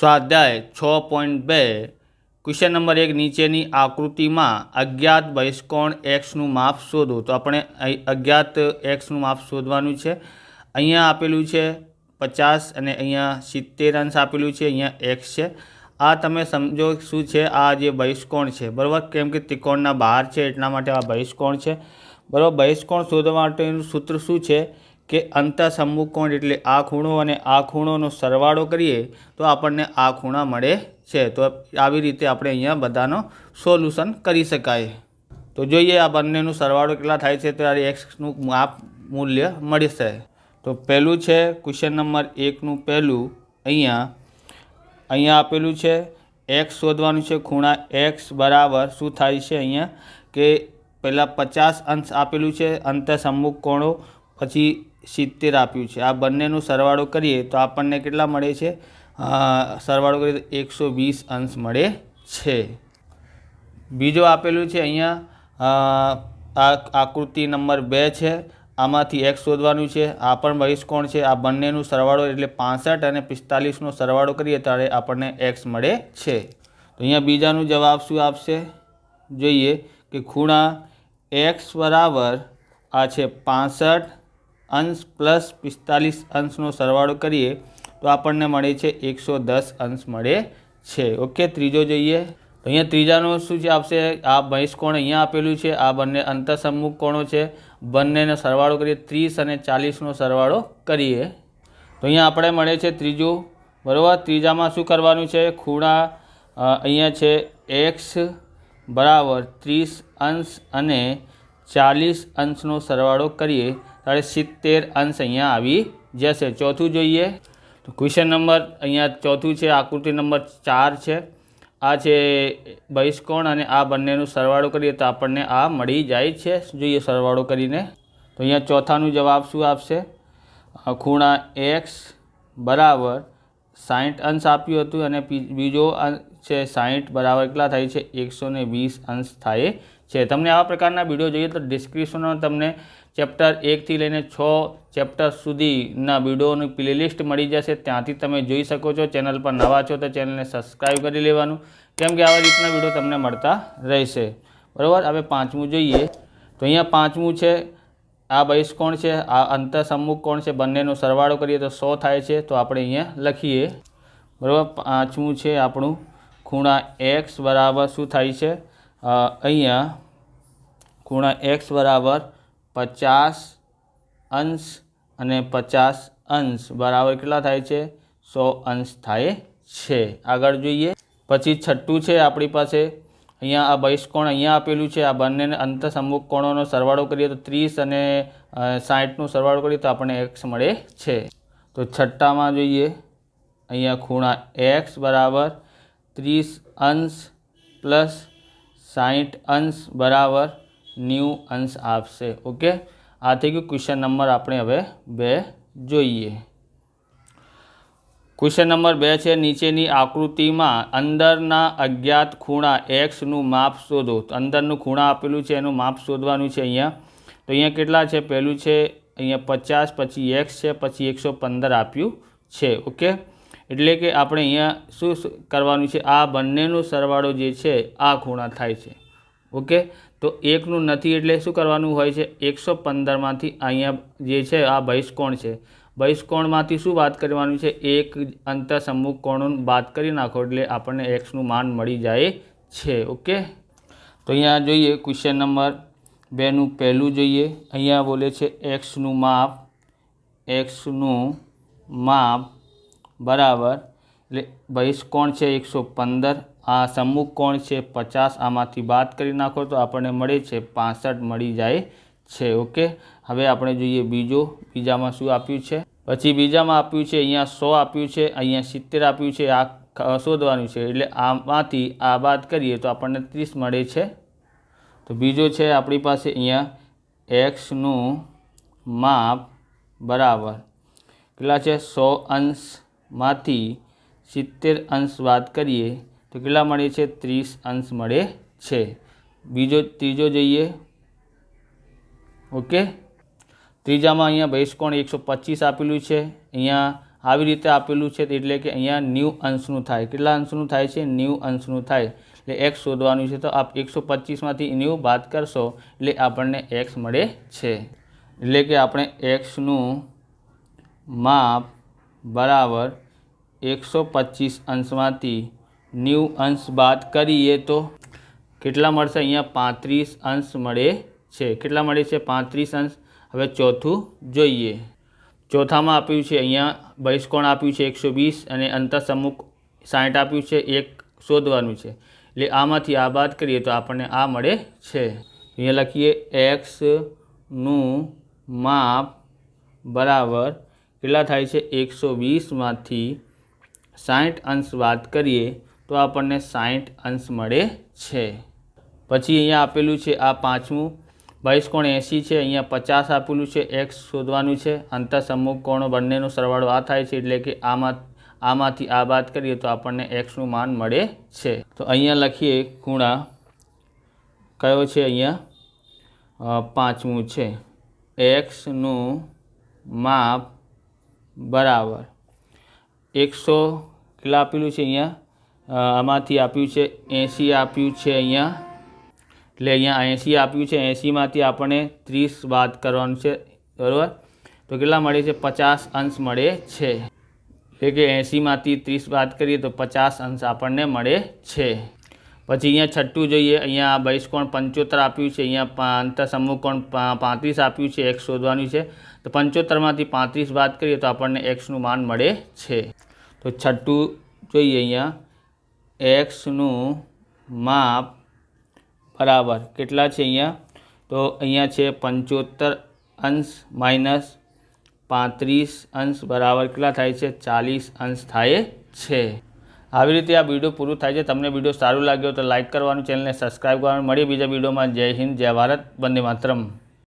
સ્વાધ્યાય છ પોઈન્ટ બે. ક્વેશ્ચન નંબર એક, નીચેની આકૃતિમાં અજ્ઞાત બહિષ્કોણ એક્સનું માપ શોધો. તો આપણે અજ્ઞાત એક્સનું માપ શોધવાનું છે. અહીંયા આપેલું છે પચાસ અને અહીંયા સિત્તેર અંશ આપેલું છે. અહીંયા એક્સ છે. આ તમે સમજો શું છે? આ જે બહિષ્કોણ છે. બરાબર? કેમ કે ત્રિકોણના બહાર છે, એટલા માટે આ બહિષ્કોણ છે. બરાબર? બહિષ્કોણ શોધવા માટેનું સૂત્ર શું છે? કે અંતઃસમુખ કોણ એટલે આ ખૂણો અને આ ખૂણોનો સરવાળો કરીએ તો આપણને આ ખૂણા મળે છે. તો આવી રીતે આપણે અહીંયા બધાનો સોલ્યુશન કરી શકાય. તો જોઈએ આ બંનેનું સરવાળો કેટલા થાય છે. ત્યારે એક્સનું માપ મૂલ્ય મળશે. તો પહેલું છે ક્વેશ્ચન નંબર એકનું પહેલું. અહીંયા અહીંયા આપેલું છે એક્સ શોધવાનું છે ખૂણા એક્સ બરાબર શું થાય છે અહીંયા? કે પહેલાં પચાસ અંશ આપેલું છે અંતઃસમુખ કોણો પછી સિત્તેર આપ્યું છે. આ બંનેનું સરવાળો કરીએ તો આપણને કેટલા મળે છે? સરવાળો કરીએ તો એકસો વીસ અંશ મળે છે. બીજો આપેલું છે અહીંયા આ આકૃતિ નંબર બે છે. આમાંથી એક્સ શોધવાનું છે. આ પણ બહિષ્કોણ છે. આ બંનેનું સરવાળો એટલે પાસઠ અને પિસ્તાલીસનો સરવાળો કરીએ ત્યારે આપણને એક્સ મળે છે. તો અહીંયા બીજાનું જવાબ શું આપશે? જોઈએ કે ખૂણા એક્સ બરાબર આ છે પાસઠ અંશ પ્લસ પિસ્તાલીસ અંશનો સરવાળો કરીએ, તો આપણને મળે છે એકસો દસ અંશ મળે છે. ઓકે, ત્રીજો જોઈએ. તો અહીંયા ત્રીજાનું શું છે આપશે? આ બહિષ્કોણ અહીંયા આપેલું છે? આ બંને અંતઃસમુખ કોણો છે? બંનેનો સરવાળો કરીએ, ત્રીસ અને ચાલીસનો સરવાળો કરીએ. તો અહીંયા આપણે મળે છે ત્રીજું. બરાબર? ત્રીજામાં શું કરવાનું છે? ખૂણા અહીંયા છે એક્સ, બરાબર, ત્રીસ અંશ અને ચાલીસ અંશનો સરવાળો કરીએ ત્યારે સિત્તેર અંશ અહીંયા આવી જશે. ચોથું જોઈએ. તો ક્વેશ્ચન નંબર અહીંયા ચોથું છે, આકૃતિ નંબર ચાર છે. આ છે બહિષ્કોણ અને આ બંનેનું સરવાળો કરીએ તો આપણને આ મળી જાય છે. જોઈએ સરવાળો કરીને. તો અહીંયા ચોથાનું જવાબ શું આપશે? ખૂણા એક્સ બરાબર સાઠ અંશ આપ્યું હતું અને બીજો અંશ છે સાઠ બરાબર કેટલા થાય છે? એકસો વીસ અંશ થાય છે. તમને આવા પ્રકારના વીડિયો જોઈએ તો ડિસ્ક્રિપ્શનમાં તમને ચેપ્ટર એકથી લઈને છ ચેપ્ટર સુધીના વિડીયોની પ્લેલિસ્ટ મળી જશે. ત્યાંથી તમે જોઈ શકો છો. ચેનલ પર નવા છો તો ચેનલને સબસ્ક્રાઈબ કરી લેવાનું. કેમ કે આવા રીતના વીડિયો તમને મળતા રહેશે. બરાબર? હવે પાંચમું જોઈએ. તો અહીંયા પાંચમું છે. આ બહિષ્કોણ છે? આ અંતઃસમુખ કોણ છે? બંનેનો સરવાળો કરીએ તો સો થાય છે. તો આપણે અહીંયા લખીએ. બરાબર? પાંચમું છે આપણું ખૂણા એક્સ બરાબર શું થાય છે? અહીંયા ખૂણા એક્સ બરાબર પચાસ અંશ અને પચાસ અંશ બરાબર કેટલા થાય છે? સો અંશ થાય છે. આગળ જોઈએ. પછી છઠ્ઠું છે આપણી પાસે. અહીંયા આ બહિષ્કોણ અહીંયા આપેલું છે. આ બંનેને અંતઃસમુખ કોણોનો સરવાળો કરીએ તો ત્રીસ અને સાઠનો સરવાળો કરીએ તો આપણને એક્સ મળે છે. તો છઠ્ઠામાં જોઈએ. અહીંયા ખૂણા એક્સ બરાબર ત્રીસ અંશ પ્લસ સાઠ અંશ બરાબર ન્યૂ અંશ આપશે. ઓકે? આ થઈ ગયું ક્વેશ્ચન નંબર આપણે હવે બે જોઈએ. ક્વેશ્ચન નંબર બે છે, નીચેની આકૃતિમાં અંદરના અજ્ઞાત ખૂણા એક્સનું માપ શોધો. અંદરનું ખૂણા આપેલું છે, એનું માપ શોધવાનું છે અહીંયા. તો અહીંયા કેટલા છે? પહેલું છે, અહીંયા પચાસ, પછી એક્સ છે, પછી એકસો પંદર આપ્યું છે. ઓકે? એટલે કે આપણે અહીંયા શું કરવાનું છે? આ બંનેનો સરવાળો જે છે, આ ખૂણા થાય છે. ઓકે? તો એકનું નથી એટલે શું કરવાનું હોય છે? એકસો પંદરમાંથી અહીંયા જે છે, આ બહિષ્કોણ છે. બહિષ્કોણમાંથી શું વાત કરવાનું છે? એક અંતઃસમુખ કોણો બાદ કરી નાખો એટલે આપણને એક્સનું માન મળી જાય છે. ઓકે? તો અહીંયા જોઈએ ક્વેશ્ચન નંબર બેનું પહેલું જોઈએ. અહીંયા બોલે છે, એક્સનું માપ એક્સનું માપ બરાબર. એટલે બહિષ્કોણ છે એકસો પંદર? આ સમુખ કોણ છે પચાસ? આમાંથી બાદ કરી નાખો તો આપણને મળે છે પાસઠ, મળી જાય છે, ઓકે? હવે આપણે જોઈએ બીજો. બીજામાં શું આપ્યું છે? પછી બીજામાં આપ્યું છે, અહીંયા સો આપ્યું છે, અહીંયા સિત્તેર આપ્યું છે, આ શોધવાનું છે. એટલે આમાંથી આ બાદ કરીએ તો આપણને ત્રીસ મળે છે. તો બીજો છે આપણી પાસે અહીંયા એક્સનું માપ બરાબર. કેટલા છે? સો અંશમાંથી સિત્તેર અંશ વાત કરીએ તો કેટલા મળે છે? ત્રીસ અંશ મળે છે. બીજો, ત્રીજો જોઈએ. ઓકે? ત્રીજામાં અહીંયા બહિષ્કોણ એકસો પચીસ આપેલું છે. અહીંયા આવી રીતે આપેલું છે એટલે કે અહીંયા ન્યૂ અંશનું થાય. કેટલા અંશનું થાય છે? ન્યૂ અંશનું થાય. એટલે એક્સ શોધવાનું છે તો આપ એકસો પચીસમાંથી ન્યૂ બાદ કરશો એટલે આપણને એક્સ મળે છે. એટલે કે આપણે એક્સનું માપ બરાબર એકસો પચીસ અંશમાંથી ન્યૂ અંશ બાદ કરીએ તો કેટલા મળશે? અહીંયા પાંત્રીસ અંશ મળે છે. કેટલા મળે છે? પાંત્રીસ અંશ. હવે ચોથું જોઈએ. ચોથામાં આપ્યું છે અહીંયા બહિષ્કોણ આપ્યું છે એકસો વીસ અને અંતરસમુખ સાઠ આપ્યું છે. એક શોધવાનું છે. એટલે આમાંથી આ બાદ કરીએ તો આપણને આ મળે છે. અહીંયા લખીએ એક્સનું માપ બરાબર કેટલા થાય છે? એકસો વીસમાંથી સાઠ અંશ વાત કરીએ તો આપણને સાઠ અંશ મળે છે. પછી અહીંયા આપેલું છે આ પાંચમું. બહિષ્કોણ એંસી છે, અહીંયા પચાસ આપેલું છે, એક્સ શોધવાનું છે. અંતરસમુખ કોણો બંનેનો સરવાળો આ થાય છે એટલે કે આમાં, આમાંથી આ વાત કરીએ તો આપણને એક્સનું માન મળે છે. તો અહીંયા લખીએ ખૂણા. કયો છે અહીંયા? પાંચમું છે. એક્સનું માપ બરાબર. એકસો કેટલા આપેલું છે અહીંયા? આમાંથી આપ્યું છે એંસી, આપ્યું છે અહીંયા. એટલે અહીંયા એંસી આપ્યું છે, એંસીમાંથી આપણને ત્રીસ બાદ કરવાનું છે, બરાબર? તો કેટલા મળે છે? પચાસ અંશ મળે છે. એટલે કે એંસીમાંથી ત્રીસ બાદ કરીએ તો પચાસ અંશ આપણને મળે છે. પછી અહીંયા છઠ્ઠું જોઈએ, અહીંયા બહિષ્કોણ પંચોતેર આપ્યું છે, અહીંયા પા- અંતરસમૂહ કોણ પાંત્રીસ આપ્યું છે, એક્સ શોધવાનું છે. તો પંચોતેરમાંથી પાંત્રીસ વાત કરીએ તો આપણને એક્સનું માન મળે છે. તો છઠ્ઠું જોઈએ અહીંયા, એક્સનું માપ બરાબર કેટલા છે અહીંયા? તો અહીંયા છે પંચોતેર અંશ માઇનસ પાંત્રીસ અંશ બરાબર કેટલા થાય છે? ચાલીસ અંશ થાય છે. આવી રીતે આ વીડિયો પૂરું થાય છે. તમને વીડિયો સારું લાગ્યો તો લાઇક કરવાનું ચેનલને સબસ્ક્રાઈબ કરવાનું. મળીએ બીજા વિડીયોમાં જય હિન્દ, જય ભારત. બંને માતરમ.